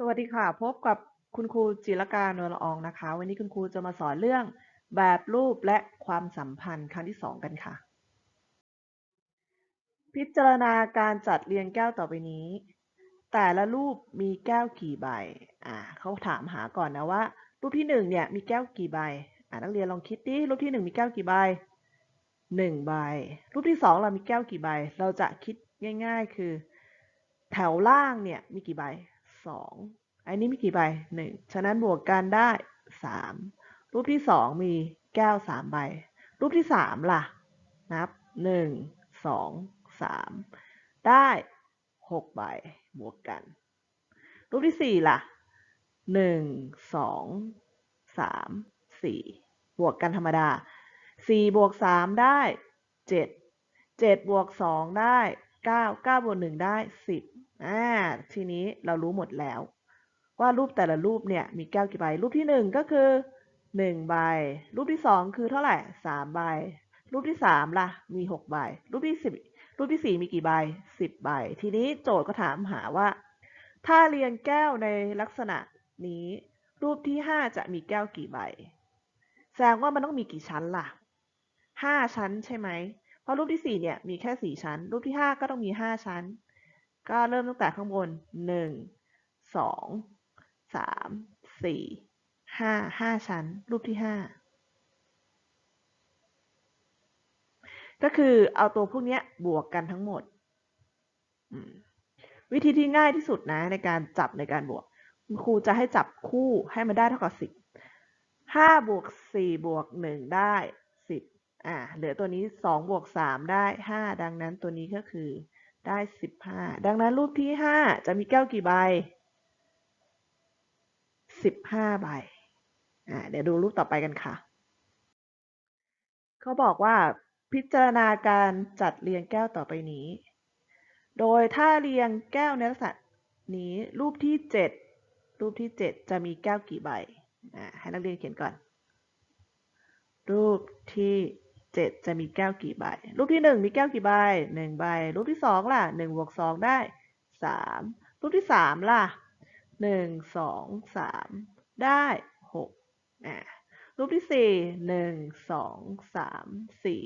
สวัสดีค่ะ พบกับคุณครูจิรการนวลละอองนะคะ วันนี้คุณครูจะมาสอนเรื่องแบบรูปและความสัมพันธ์ครั้งที่สองกันค่ะ พิจารณาการจัดเรียงแก้วต่อไปนี้ แต่ละรูปมีแก้วกี่ใบอ่าเขาถามหาก่อนนะว่า รูปที่หนึ่งเนี่ยมีแก้วกี่ใบอ่านักเรียนลองคิดดิรูปที่หนึ่งมีแก้วกี่ใบหนึ่งใบรูปที่สองเรามีแก้วกี่ใบ เราจะคิดง่าย ๆ คือ แถวล่างเนี่ยมีกี่ใบ สองอันนี้มีกี่ใบหนึ่งฉะนั้นบวกกันได้สามรูปที่สองมีแก้วสามใบ รูปที่สามล่ะ นับหนึ่งสองสามได้หกใบบวกกัน รูปที่สี่ล่ะหนึ่งสองสามสี่บวกกันธรรมดาสี่บวกสามได้เจ็ดเจ็ดบวกสองได้เก้าเก้าบวกหนึ่งได้สิบ อ่าทีนี้เรารู้หมดแล้ว ว่ารูปแต่ละรูปเนี่ยมีแก้วกี่ใบ รูปที่หนึ่งก็คือหนึ่งใบ รูปที่สองคือเท่าไหร่สามใบ รูปที่สามล่ะ มีหกใบ รูปที่สิบรูปที่สี่มีกี่ใบสิบใบ ทีนี้โจทย์ก็ถามหาว่า ถ้าเรียงแก้วในลักษณะนี้ รูปที่ห้าจะมีแก้วกี่ใบ แสดงว่ามันต้องมีกี่ชั้นล่ะห้าชั้นใช่ไหม เพราะรูปที่สี่เนี่ยมีแค่สี่ชั้น รูปที่ห้าก็ต้องมีห้าชั้น ก็เริ่มตั้งแต่ข้างบนหนึ่งสองสามสี่ห้าห้าชั้น รูปที่ห้าก็คือเอาตัวพวกนี้บวกกันทั้งหมด วิธีที่ง่ายที่สุดนะในการจับในการบวก ครูจะให้จับคู่ให้มันได้เท่ากับสิบห้าบวกสี่บวกหนึ่งได้สิบอ่าเหลือตัวนี้สองบวกสามได้ห้าดังนั้นตัวนี้ก็คือ ได้สิบห้าดังนั้นรูปที่ห้าจะมีแก้วกี่ใบสิบห้าใบ อ่า เดี๋ยวดูรูปต่อไปกันค่ะ เขาบอกว่าพิจารณาการจัดเรียงแก้วต่อไปนี้ โดยถ้าเรียงแก้วในลักษณะนี้รูปที่เจ็ดรูปที่เจ็ดจะมีแก้วกี่ใบ อ่า ให้นักเรียนเขียนก่อน รูปที่ เจ็ดจะมีแก้วกี่ใบ รูปที่หนึ่งมีแก้วกี่ใบหนึ่งใบ รูปที่สองล่ะหนึ่งบวกสองได้สามรูปที่สามล่ะหนึ่งสองสามได้หกอ่ารูปที่สี่หนึ่งสองสามสี่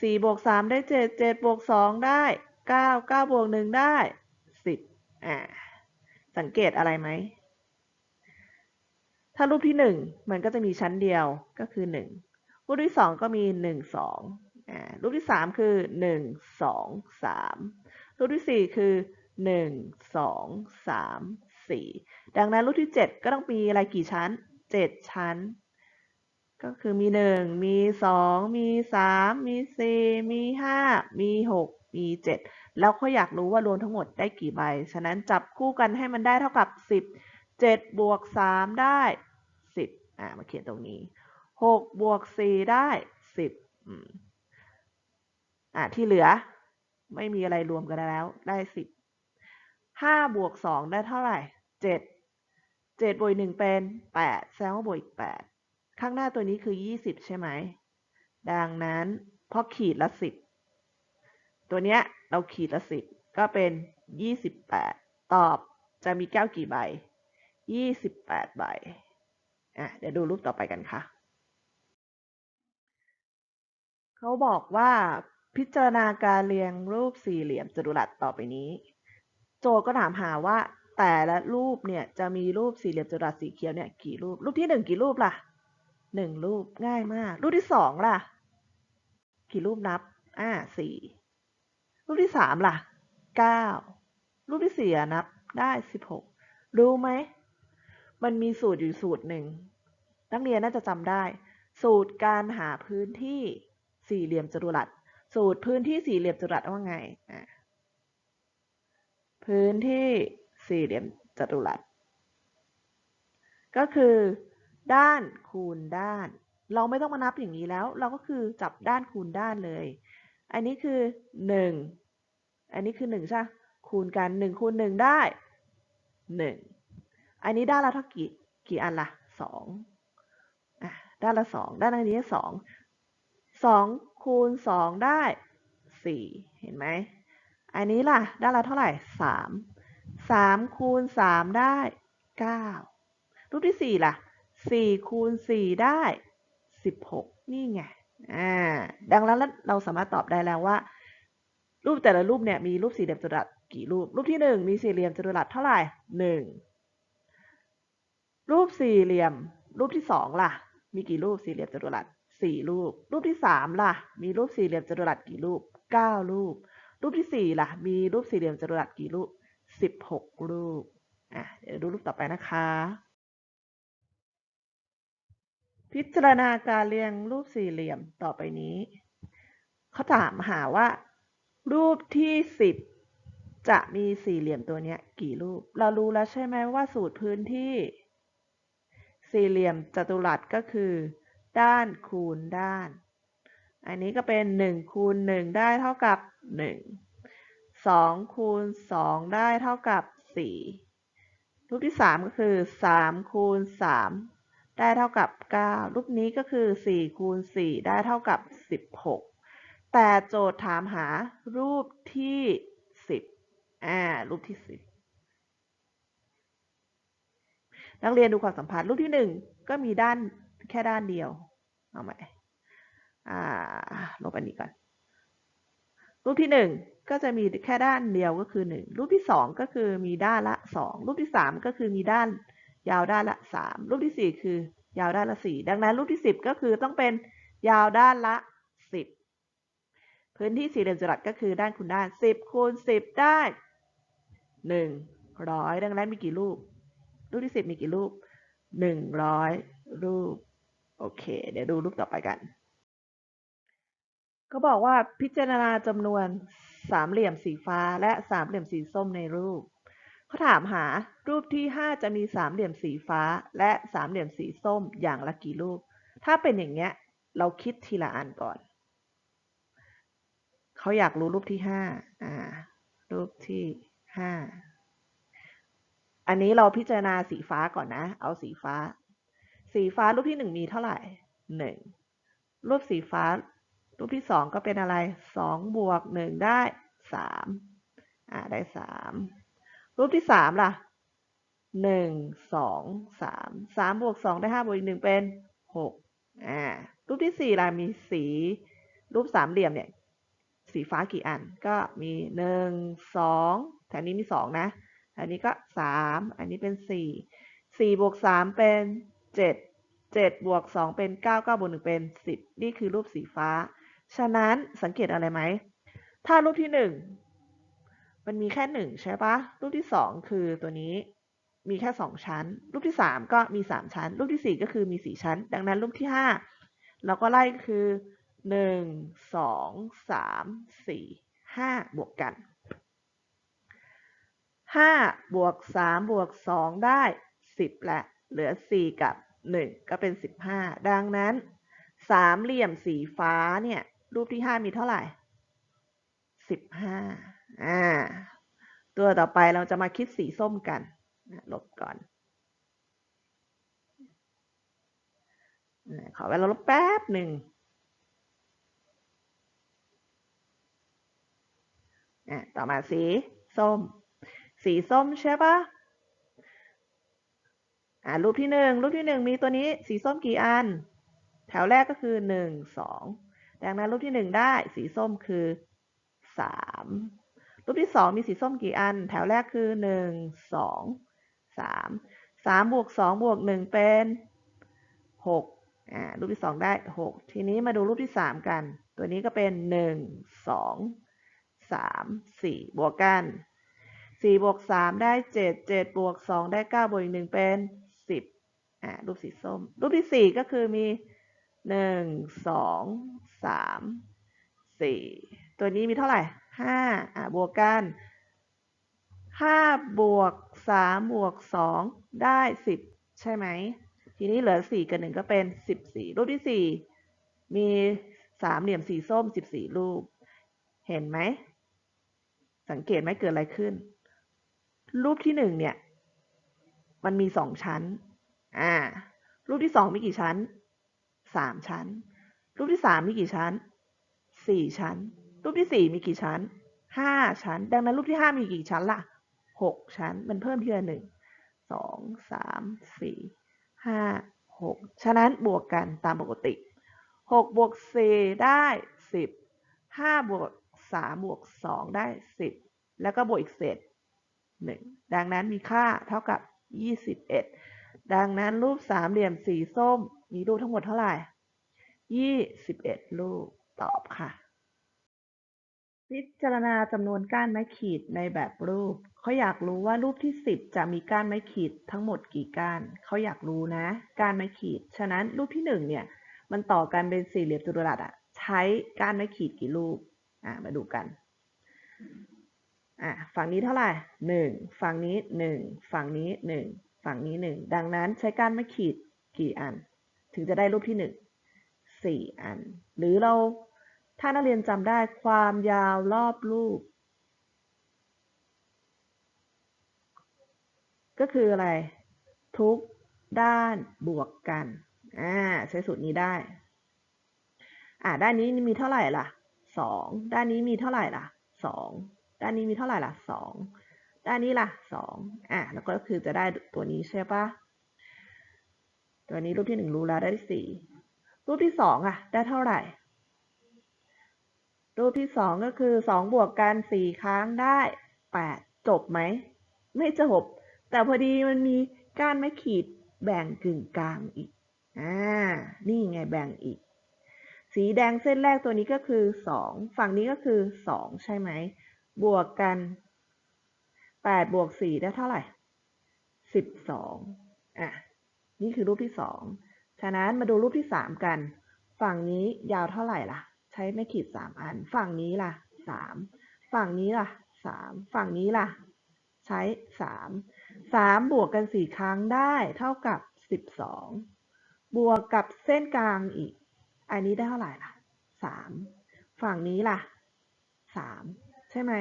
สี่บวกสามได้เจ็ดเจ็ดบวกสองได้เก้าเก้าบวกหนึ่งได้สิบอ่าสังเกตอะไรไหม ถ้ารูปที่หนึ่งมันก็จะมีชั้นเดียวก็คือหนึ่ง รูปที่สองก็มีหนึ่งสองรูปที่สามคือหนึ่งสองสามรูปที่สี่คือหนึ่งสองสามสี่ดังนั้นรูปที่เจ็ดก็ต้องมีอะไรกี่ชั้นเจ็ดชั้น ก็คือมีหนึ่งมีสองมีสามมีสี่มีห้ามีหกมีเจ็ดแล้วเขาอยากรู้ว่ารวมทั้งหมดได้กี่ใบ ฉะนั้นจับคู่กันให้มันได้เท่ากับสิบเจ็ดบวกสามได้สิบอ่ามาเขียนตรงนี้ หกบวกสี่ได้สิบอ่าที่เหลือ ไม่มีอะไรรวมกันแล้ว ได้สิบห้าบวกสองได้เท่าไหร่เจ็ดเจ็ดบวกหนึ่งเป็นแปดแสดงว่าบวกอีกแปดข้างหน้าตัวนี้คือยี่สิบใช่ไหม ดังนั้นพอขีดละสิบตัวเนี้ยเราขีดละสิบก็เป็นยี่สิบแปดตอบจะมีแก้วกี่ใบยี่สิบแปดใบอะเดี๋ยวดูรูปต่อไปกันค่ะ เขาบอกว่าพิจารณาการเรียงรูปสี่เหลี่ยมจัตุรัสต่อไปนี้ โจทย์ก็ถามหาว่าแต่ละรูปเนี่ยจะมีรูปสี่เหลี่ยมจัตุรัสสีเขียวเนี่ยกี่รูป รูปที่หนึ่งกี่รูปล่ะหนึ่งรูปง่ายมาก รูปที่สองล่ะ กี่รูปนับ อ่าสี่รูปที่สามล่ะเก้ารูปที่สี่นับได้สิบหกรู้ไหม มันมีสูตรอยู่สูตรหนึ่งนักเรียนน่าจะจำได้ สูตรการหาพื้นที่ สี่เหลี่ยมจัตุรัส สูตรพื้นที่สี่เหลี่ยมจัตุรัสว่าไง พื้นที่สี่เหลี่ยมจัตุรัส ก็คือ ด้านคูณด้าน เราไม่ต้องมานับอย่างนี้แล้ว เราก็คือจับด้านคูณด้านเลย อันนี้คือหนึ่งอันนี้คือหนึ่งใช่คูณกันหนึ่งคูณหนึ่งได้หนึ่งอันนี้ด้านละเท่ากี่กี่อันละ่ะสองอะด้านละสองด้านอันนี้สอง งคูณสองได้สี่เห็นไหม อันนี้ล่ะ ได้ละเท่าไหร่สามสามคูณสามได้เก้ารูปที่สี่ล่ะสี่คูณสี่ได้สิบหกนี่ไง อ่า ดังนั้นเราสามารถตอบได้แล้วว่า รูปแต่ละรูปเนี่ยมีรูปสี่เหลี่ยมจัตุรัสกี่รูป รูปที่หนึ่งมีสี่เหลี่ยมจัตุรัสเท่าไหร่หนึ่งรูปสี่เหลี่ยม รูปที่สองล่ะ มีกี่รูปสี่เหลี่ยมจัตุรัส สี่รูป รูปที่สามล่ะ มีรูปสี่เหลี่ยมจัตุรัสกี่รูปเก้ารูป รูปที่สี่ล่ะ มีรูปสี่เหลี่ยมจัตุรัสกี่รูปสิบหกรูป อะ เดี๋ยวดูรูปต่อไปนะคะ พิจารณาการเรียงรูปสี่เหลี่ยมต่อไปนี้ เขาถามหาว่า รูปที่สิบจะมีสี่เหลี่ยมตัวเนี้ยกี่รูป เรารู้แล้วใช่ไหมว่าสูตรพื้นที่ สี่เหลี่ยมจัตุรัสก็คือ ด้านคูณด้าน อันนี้ก็เป็นหนึ่งคูณหนึ่งได้เท่ากับหนึ่งสองคูณสองได้เท่ากับสี่รูปที่สามก็คือสามคูณสามได้เท่ากับเก้ารูปนี้ก็คือสี่คูณสี่ได้เท่ากับสิบหกแต่โจทย์ถามหารูปที่สิบอ่า รูปที่สิบนักเรียนดูความสัมพันธ์รูปที่หนึ่งก็มีด้าน แค่ด้านเดียว เอาใหม่ลบอันนี้ก่อน รูปที่หนึ่งก็จะมีแค่ด้านเดียวก็คือหนึ่งรูปที่สองก็คือมีด้านละสองรูปที่สามก็คือมีด้านยาวด้านละสามรูปที่สี่คือยาวด้านละสี่ดังนั้นรูปที่สิบก็คือต้องเป็นยาวด้านละสิบพื้นที่สี่เหลี่ยมจัตุรัสก็คือด้านคูณด้านสิบคูณสิบได้หนึ่งร้อยดังนั้นมีกี่รูป รูปที่สิบมีกี่รูปหนึ่งร้อยรูป โอเค เดี๋ยวดูรูปต่อไปกัน ก็บอกว่าพิจารณาจำนวนสามเหลี่ยมสีฟ้าและสามเหลี่ยมสีส้มในรูปเขาถามหารูปที่ห้าจะมีสามเหลี่ยมสีฟ้า และสามเหลี่ยมสีส้มอย่างละกี่รูป ถ้าเป็นอย่างเงี้ย เราคิดทีละอันก่อน เขาอยากรู้รูปที่ห้าอ่า รูปที่ห้าอันนี้เราพิจารณาสีฟ้าก่อนนะ เอาสีฟ้า สีฟ้ารูปที่หนึ่งมีเท่าไหร่หนึ่งรูปสีฟ้า รูปที่สองก็เป็นอะไรสองบวกหนึ่งได้สามอ่าได้สามรูปที่สามล่ะหนึ่งสองสามสามบวกสองได้ห้าบวกอีกหนึ่งเป็นหกอ่ารูปที่สี่ล่ะมีสี รูปสามเหลี่ยมเนี่ย สีฟ้ากี่อันก็มีหนึ่งสองแถวนี้มีสองนะอันนี้ก็สามอันนี้เป็นสี่สี่บวกสามเป็น เจ็ดเจ็ดบวกสองเป็นเก้าเก้าบวกหนึ่งเป็นสิบนี่คือรูปสีฟ้า ฉะนั้นสังเกตอะไรไหม ถ้ารูปที่หนึ่งมันมีแค่หนึ่งใช่ปะรูปที่สองคือตัวนี้มีแค่สองชั้น รูปที่สามก็มีสามชั้น รูปที่สี่ก็คือมีสี่ชั้น ดังนั้นรูปที่ห้าเราก็ไล่คือหนึ่งสองสามสี่ห้าบวกกันห้าบวกสามบวกสองได้สิบและ เหลือสี่กับหนึ่งก็เป็นสิบห้าดังนั้น สามเหลี่ยมสีฟ้าเนี่ย รูปที่ห้ามีเท่าไหร่สิบห้าอ่า ตัวต่อไปเราจะมาคิดสีส้มกัน ลบก่อนขอเวลาลบแป๊บหนึ่งต่อมาสีส้ม สีส้มใช่ปะ อ่ารูปที่หนึ่งรูปที่หนึ่งมีตัวนี้สีส้มกี่อัน แถวแรกก็คือหนึ่งสองดังนั้นรูปที่หนึ่งได้สีส้มคือสามรูปที่สองมีสีส้มกี่อัน แถวแรกคือหนึ่งสองสามสามบวกสองบวกหนึ่งเป็นหกอ่ารูปที่สองได้หกทีนี้มาดูรูปที่สามกัน ตัวนี้ก็เป็นหนึ่งสองสามสี่บวกกันสี่บวกสามได้เจ็ดเจ็ดบวกสองได้เก้าบวกอีกหนึ่งเป็น สิบอ่ารูปสีส้ม รูปที่สี่ก็คือมีหนึ่งสองสามสี่ตัวนี้มีเท่าไหร่ห้าอ่าบวกกันห้าบวกสามบวกสองได้สิบใช่ไหม ทีนี้เหลือสี่กับหนึ่งก็เป็นสิบสี่รูปที่สี่มีสามเหลี่ยมสีส้มสิบสี่รูป เห็นไหม สังเกตไหมเกิดอะไรขึ้น รูปที่หนึ่งเนี่ย มันมีสองชั้น อ่า รูปที่สองมีกี่ชั้นสามชั้น รูปที่สามมีกี่ชั้นสี่ชั้น รูปที่สี่มีกี่ชั้นห้าชั้น ดังนั้นรูปที่ห้ามีกี่ชั้นล่ะหกชั้น มันเพิ่มทีละหนึ่งสองสามสี่ห้าหกฉะนั้นบวกกันตามปกติหกบวกสี่ได้สิบห้าบวกสามบวกสองได้สิบแล้วก็บวกอีกเศษหนึ่งดังนั้นมีค่าเท่ากับ ยี่สิบเอ็ดดังนั้นรูปสามเหลี่ยมสีส้ม มีรูปทั้งหมดเท่าไหร่ยี่สิบเอ็ดรูป ตอบค่ะ พิจารณาจำนวนก้านไม้ขีดในแบบรูป เขาอยากรู้ว่ารูปที่สิบจะมีก้านไม้ขีดทั้งหมดกี่ก้าน เขาอยากรู้นะ ก้านไม้ขีด ฉะนั้นรูปที่หนึ่งเนี่ย มันต่อกันเป็นสี่เหลี่ยมจัตุรัสอะใช้ก้านไม้ขีดกี่รูป อะ มาดูกัน อะฝั่งนี้เท่าไหร่หนึ่งฝั่งนี้หนึ่งฝั่งนี้หนึ่งฝั่งนี้หนึ่งดังนั้นใช้กานไม้ขีดกี่อัน ถึงจะได้รูปที่หนึ่งสี่อัน หรือเราถ้านักเรียนจำได้ความยาวรอบรูป ก็คืออะไร ทุกด้านบวกกันอ่าใช้สูตรนี้ได้อ่าด้านนี้มีเท่าไหร่ล่ะสองด้านนี้มีเท่าไหร่ล่ะสอง ด้านนี้มีเท่าไหร่ล่ะสองด้านนี้ล่ะสองอ่าแล้วก็คือจะได้ตัวนี้ใช่ปะตัวนี้รูปที่หนึ่งรู้แล้วได้สี่รูปที่สองอะ ได้เท่าไหร่ รูปที่สองก็คือสองบวกกันสี่ครั้งได้แปดจบไหม ไม่จบ แต่พอดีมันมีก้านไม้ขีดแบ่งกึ่งกลางอีกอ่านี่ไงแบ่งอีก สีแดงเส้นแรกตัวนี้ก็คือสองฝั่งนี้ก็คือสองใช่ไหม บวกกันแปดบวกสี่ได้เท่าไหร่สิบสองอะ นี่คือรูปที่สองฉะนั้นมาดูรูปที่สามกัน ฝั่งนี้ยาวเท่าไหร่ล่ะ ใช้ไม่ขีดสามอัน ฝั่งนี้ล่ะสามฝั่งนี้ล่ะสามฝั่งนี้ล่ะ ใช้สามสามบวกกันสี่ครั้งได้เท่ากับสิบสองบวกกับเส้นกลางอีก อันนี้ได้เท่าไหร่ล่ะสามฝั่งนี้ล่ะสาม ใช่ไหม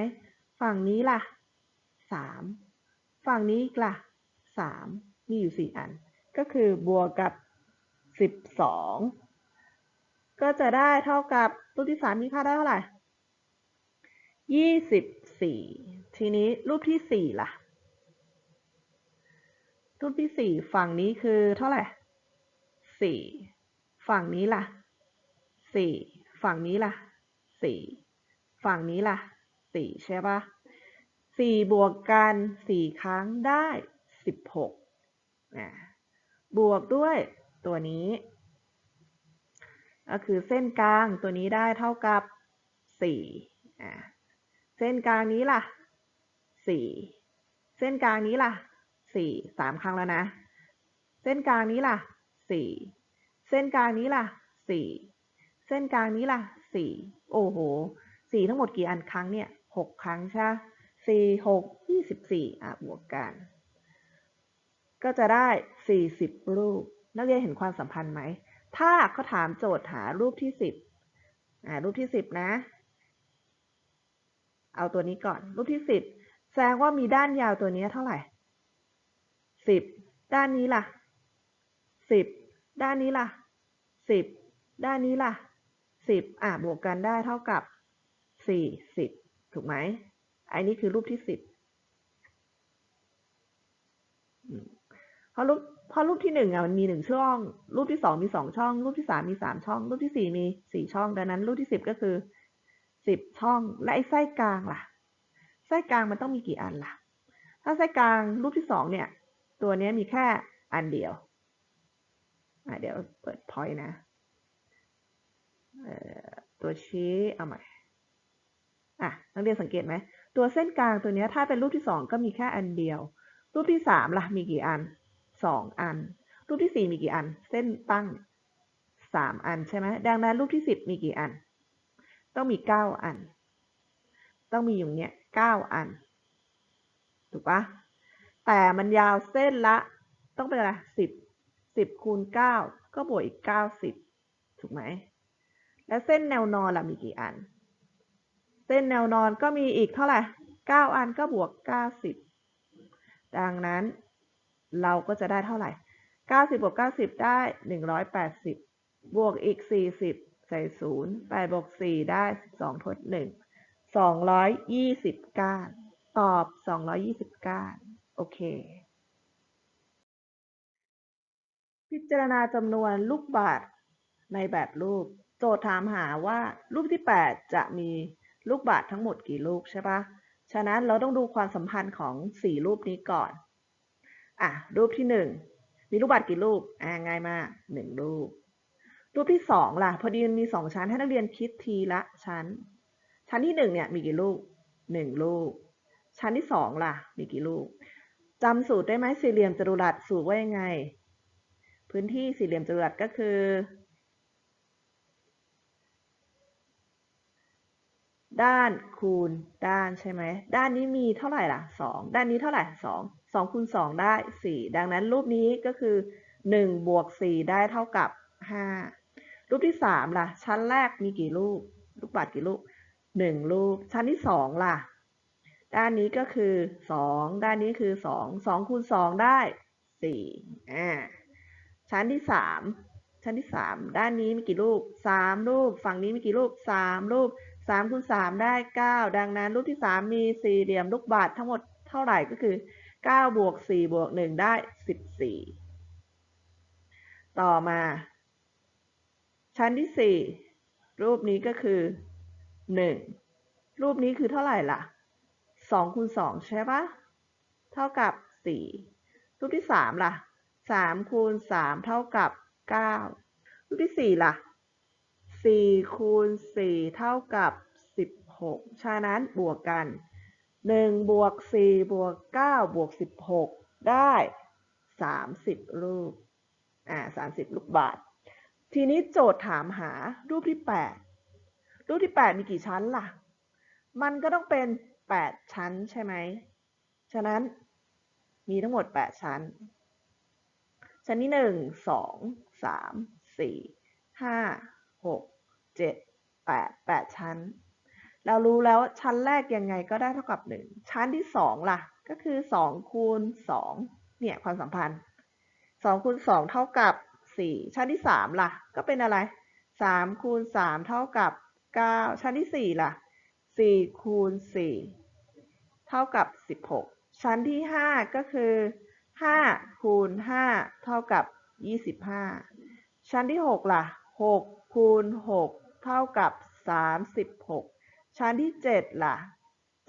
ฝั่งนี้ล่ะสามฝั่งนี้อีกล่ะสามมีอยู่สี่อัน ก็คือบวกกับสิบสองก็จะได้เท่ากับรูปที่สามมีค่าได้เท่าไหร่ยี่สิบสี่ทีนี้รูปที่สี่ล่ะ รูปที่สี่ฝั่งนี้คือเท่าไหร่สี่ฝั่งนี้ล่ะสี่ฝั่งนี้ล่ะสี่ฝั่งนี้ล่ะ สี่ใช่ปะสี่บวกกันสี่ครั้งได้สิบหกบวกด้วยตัวนี้ ก็คือเส้นกลางตัวนี้ได้เท่ากับสี่เส้นกลางนี้ล่ะสี่เส้นกลางนี้ล่ะสี่สามครั้งแล้วนะ เส้นกลางนี้ล่ะสี่เส้นกลางนี้ล่ะสี่เส้นกลางนี้ล่ะสี่โอ้โหสี่ทั้งหมดกี่อันครั้งเนี่ย หกครั้งใช่สี่หกยี่สิบสี่อะบวกกัน ก็จะได้สี่สิบรูป นักเรียนเห็นความสัมพันธ์ไหม ถ้าเขาถามโจทย์หารูปที่สิบอ่ารูปที่สิบนะ เอาตัวนี้ก่อน รูปที่สิบแสดงว่ามีด้านยาวตัวนี้เท่าไหร่สิบด้านนี้ล่ะสิบด้านนี้ล่ะสิบด้านนี้ล่ะสิบอะบวกกันได้เท่ากับสี่สิบ ถูกไหมอันนี้คือรูปที่สิบเพราะรูปเพราะรูปที่หนึ่งอะมันมีหนึ่งช่อง รูปที่สองมีสองช่อง รูปที่สามมีสามช่อง รูปที่สี่มีสี่ช่อง ดังนั้น รูปที่สิบก็คือสิบช่อง และไอ้ไส้กลางล่ะ ไส้กลางมันต้องมีกี่อันล่ะ ถ้าไส้กลางรูปที่สองเนี่ย ตัวนี้มีแค่อันเดียวอะเดี๋ยวเปิดพอยต์นะตัวชี้เอาใหม่ อะนักเรียนสังเกตไหมตัวเส้นกลางตัวนี้ถ้าเป็นรูปที่สองก็มีแค่อันเดียว รูปที่สามล่ะมีกี่อันสองอัน รูปที่สี่มีกี่อัน เส้นตั้งสามอันใช่ไหมดังนั้นรูปที่สิบมีกี่อัน ต้องมีเก้าอัน ต้องมีอยู่เนี้ยเก้าอัน ถูกปะแต่มันยาวเส้นละ ต้องเป็นอะไรสิบสิบคูณเก้าก็บวกอีกเก้าสิบถูกไหม แล้วเส้นแนวนอนล่ะมีกี่อัน เส้นแนวนอนก็มีอีกเท่าไหร่เก้าอันก็บวกเก้าสิบดังนั้นเราก็จะได้เท่าไหร่เก้าสิบบวกเก้าสิบได้หนึ่งร้อยแปดสิบบวกอีกสี่สิบใส่ศูนย์แปดบวกสี่ได้สิบสองทดหนึ่งสองร้อยยี่สิบก้าน ตอบ 220 ก้าน โอเค พิจารณาจำนวนลูกบาศก์ในแบบรูป โจทย์ถามหาว่ารูปที่ 8 จะมี ลูกบาศก์ทั้งหมดกี่ลูกใช่ปะฉะนั้นเราต้องดูความสัมพันธ์ของ 4 รูปนี้ก่อน อะ รูปที่ 1 มีลูกบาศก์กี่ลูก อ่าง่ายมาก1ลูกรูปที่ 2 ล่ะ พอดีมันมี 2 ชั้นให้นักเรียนคิดทีละชั้น ชั้นที่ 1 เนี่ยมีกี่ลูก 1 ลูก ชั้นที่ 2 ล่ะ มีกี่ลูกจำสูตรได้ไหมสี่เหลี่ยมจัตุรัสสูตรว่ายังไง พื้นที่สี่เหลี่ยมจัตุรัสก็คือ ด้านคูณด้านใช่ไหม ด้านนี้มีเท่าไหร่ล่ะ 2 ด้านนี้เท่าไหร่ 2 2คูณ2ได้ 4 ดังนั้นรูปนี้ก็คือ 1 บวก 4 ได้เท่ากับ 5 รูปที่ 3 ล่ะ ชั้นแรกมีกี่รูป รูปบาดกี่รูป 1 รูป ชั้นที่ 2 ล่ะ ด้านนี้ก็คือ 2 ด้านนี้คือ 2 2คูณ2ได้ 4 อ่า ชั้นที่ 3 ชั้นที่ 3 ด้านนี้มีกี่รูป 3 รูป ฝั่งนี้มีกี่รูป 3 รูป 3คูณ3ได้ 9 ดังนั้นรูปที่ 3 มีสี่เหลี่ยมลูกบาศก์ทั้งหมดเท่าไหร่ก็คือ 9 บวก 4 บวก 1 ได้ 14 ต่อมา ชั้นที่ 4 รูปนี้ก็คือ 1 รูปนี้คือเท่าไหร่ล่ะ2คูณ2ใช่ปะเท่ากับ 4 รูปที่ 3 ล่ะ3คูณ3เท่ากับ 9 รูปที่ 4 ล่ะ สี่คูณสี่เท่ากับสิบหกฉะนั้นบวกกันหนึ่งบวกสี่บวกเก้าบวกสิบหกได้สามสิบรูป อ่าสามสิบลูกบาศก์ทีนี้โจทย์ถามหารูปที่แปดรูปที่แปดมีกี่ชั้นล่ะ มันก็ต้องเป็นแปดชั้นใช่ไหม ฉะนั้นมีทั้งหมดแปดชั้น ชั้นที่หนึ่งสองสามสี่ห้าหก เจ็ดแปดแปดชั้น เรารู้แล้วชั้นแรกยังไงก็ได้เท่ากับหนึ่งชั้นที่สองล่ะ ก็คือสองคูณสองเนี่ยความสัมพันธ์สองคูณสองเท่ากับสี่ชั้นที่สามล่ะ ก็เป็นอะไรสามคูณสามเท่ากับเก้าชั้นที่สี่ล่ะสี่คูณสี่เท่ากับสิบหกชั้นที่ห้าก็คือห้าคูณห้าเท่ากับยี่สิบห้าชั้นที่หกล่ะหกคูณหก เท่ากับสามสิบหกชั้นที่เจ็ดล่ะ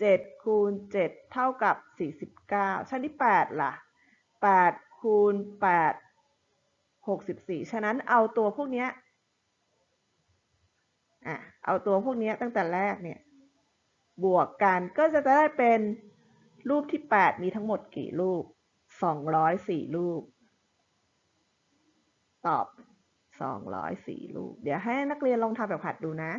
เจ็ดคูณเจ็ดเท่ากับสี่สิบเก้าชั้นที่แปดล่ะแปดคูณแปดหกสิบสี่ฉะนั้นเอาตัวพวกนี้อะเอาตัวพวกนี้ตั้งแต่แรกเนี่ย บวกกันก็จะได้เป็นรูปที่ 8 มีทั้งหมดกี่รูป 204 รูป ตอบ 204 รูป เดี๋ยวให้นักเรียนลองทำแบบผัดดูนะ